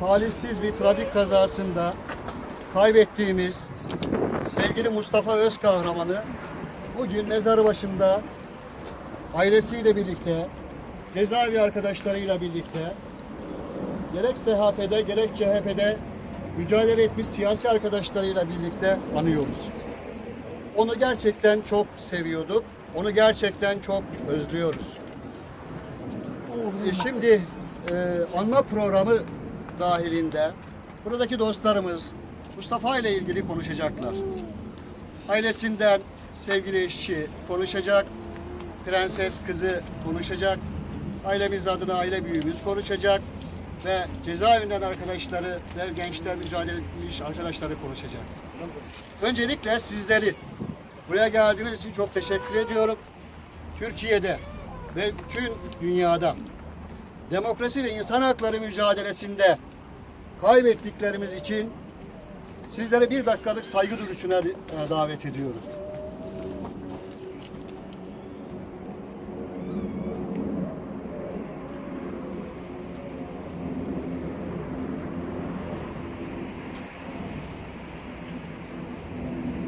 Talihsiz bir trafik kazasında kaybettiğimiz sevgili Mustafa Özkahraman'ı bugün mezarı başında ailesiyle birlikte, cezaevi arkadaşlarıyla birlikte gerek SHP'de gerek CHP'de mücadele etmiş siyasi arkadaşlarıyla birlikte anıyoruz. Onu gerçekten çok seviyorduk. Onu gerçekten çok özlüyoruz. E, Şimdi e, anma programı dahilinde buradaki dostlarımız Mustafa ile ilgili konuşacaklar. Ailesinden sevgili eşi konuşacak, prenses kızı konuşacak, ailemiz adına aile büyüğümüz konuşacak ve cezaevinden arkadaşları ve gençler mücadele etmiş arkadaşları konuşacak. Öncelikle sizleri buraya geldiğiniz için çok teşekkür ediyorum. Türkiye'de ve bütün dünyada demokrasi ve insan hakları mücadelesinde kaybettiklerimiz için sizlere bir dakikalık saygı duruşuna e, davet ediyorum.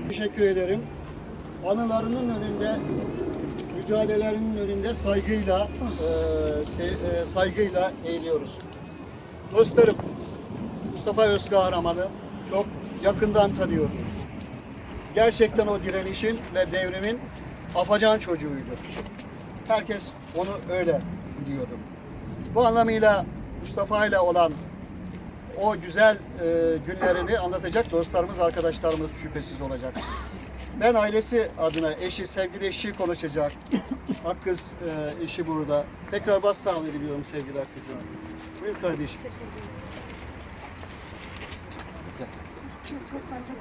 Teşekkür ederim. Anılarının önünde, mücadelelerinin önünde saygıyla, e, se- e, saygıyla eğiliyoruz. Dostlarım, Mustafa Özkahraman'ı çok yakından tanıyoruz. Gerçekten o direnişin ve devrimin afacan çocuğuydu. Herkes onu öyle biliyordu. Bu anlamıyla Mustafa ile olan o güzel e, günlerini anlatacak dostlarımız, arkadaşlarımız şüphesiz olacak. Ben ailesi adına eşi, sevgili eşi konuşacak. Hakkız e, eşi burada. Tekrar bas sağlığı diliyorum sevgili Hakkız'ım. Buyur kardeşim. Çok fazla